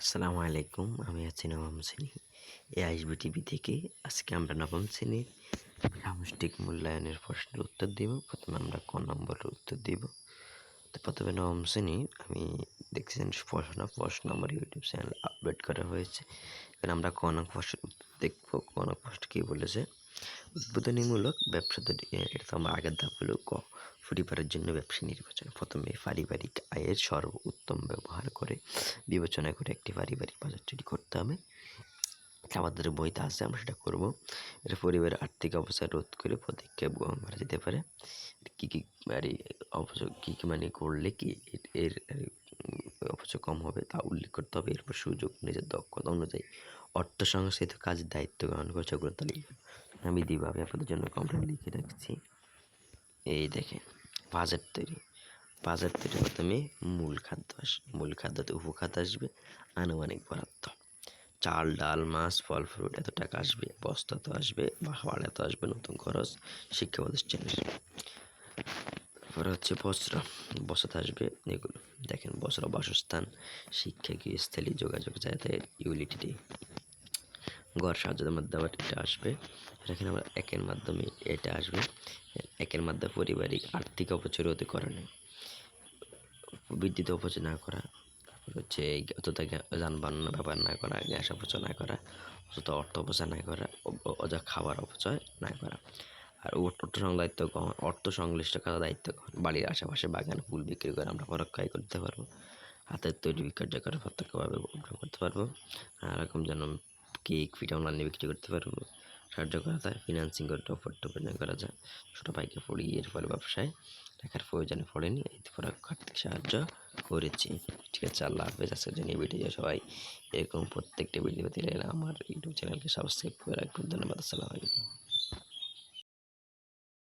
আসসালামু আলাইকুম, আমি আছি নবম শ্রেণি, এ আইসবি টিভি থেকে। আজকে আমরা নবম শ্রেণির সামষ্টিক মূল্যায়নের প্রশ্নের উত্তর দেব। প্রথমে আমরা ক নম্বরের উত্তর দেব। তো প্রথমে নবম শ্রেণি, আমি দেখছিলেন প্রশ্ন প্রশ্ন আমার ইউটিউব চ্যানেল আপডেট করা হয়েছে। এখানে আমরা ক নং উত্তর দেখব। ক নং প্রশ্ন কী বলেছে? উদ্বোধনীমূলক ব্যবসা তৈরি এটা তো আমার আগের ধাপ হলো ক পরিবারের জন্য ব্যবসা নির্বাচন প্রথমে পারিবারিক আয়ের সর্ব উত্তম ব্যবহার করে বিবেচনা করে একটি পারিবারিক বাজার তৈরি করতে হবে। আমাদের বইতে আছে, আমরা সেটা করব। এটা পরিবারের আর্থিক অবস্থা রোধ করে পদক্ষেপ গ্রহণ করা যেতে পারে। কী কী মানে অবশ্য কী কী মানে করলে কি এর- এর অবশ্য কম হবে তা উল্লেখ করতে হবে। এরপর সুযোগ নিজের দক্ষতা অনুযায়ী অর্থ সংস্কৃত কাজের দায়িত্ব গ্রহণ করে সেগুলো তালিকা আমি দিব। আমি আপনাদের জন্য কমপ্লেন লিখে রাখছি। এই দেখেন। বাজার তৈরি। বাজার তৈরি প্রথমে মূল খাদ্য আসবে মূল খাদ্যতে উপখাদ্য আসবে, আনুমানিক বরাদ্দ। চাল, ডাল, মাছ, ফল, ফ্রুট এত টাকা আসবে, বস্তা তো আসবে ভাড়া এত আসবে, নতুন খরচ, শিক্ষা প্রতিষ্ঠানের তারপরে হচ্ছে বস্ত্র। বস্ত্র আসবে এগুলো দেখেন বস্ত্র বাসস্থান, শিক্ষা গৃহস্থলী যোগাযোগ যাতায়াত ইউলিটি ঘর সাহায্যের মাধ্যমে এটা আসবে। এখানে আমরা একের মাধ্যমে এটা আসবে। একের মাধ্যমে পারিবারিক আর্থিক অপচয় রোধ করানো বিদ্যুৎ অপচয় না করা হচ্ছে গ্যা- যানবাহন ব্যবহার না করা, গ্যাস অপচয় না করা, অযথা অর্থ অপচয় না করা অযথা খাবার অপচয় না করা। আর অর্থ সংক্রান্ত দায়িত্ব গ্রহণ অর্থ সংশ্লিষ্ট কাজে দায়িত্ব গ্রহণ বাড়ির আশেপাশে বাগান, ফুল বিক্রি করে আমরা পরোক্ষ আয় করতে পারব। হাতের তৈরি কার্যকর প্রত্যক্ষভাবে করতে পারব। আর এরকম যেন কেক ফিট অনলাইনে বিক্রি করতে পারব? সাহায্য করা যায় ফিনান্সিং করে টপার প্রদান করা যায়। ছোটো ভাইকে পড়িয়ে এর ফলে ব্যবসায়। টাকার প্রয়োজনে পড়েনি এই পরোক্ষ আর্থিক সাহায্য করেছি। ঠিক আছে, আল্লাহ হাফেজ, আজকের জন্য ভিডিও সবাই এরকম প্রত্যেকটা ভিডিও দিলে আমার ইউটিউব চ্যানেলকে সাবস্ক্রাইব করে রাখবেন। ধন্যবাদ, আসসালামু আলাইকুম।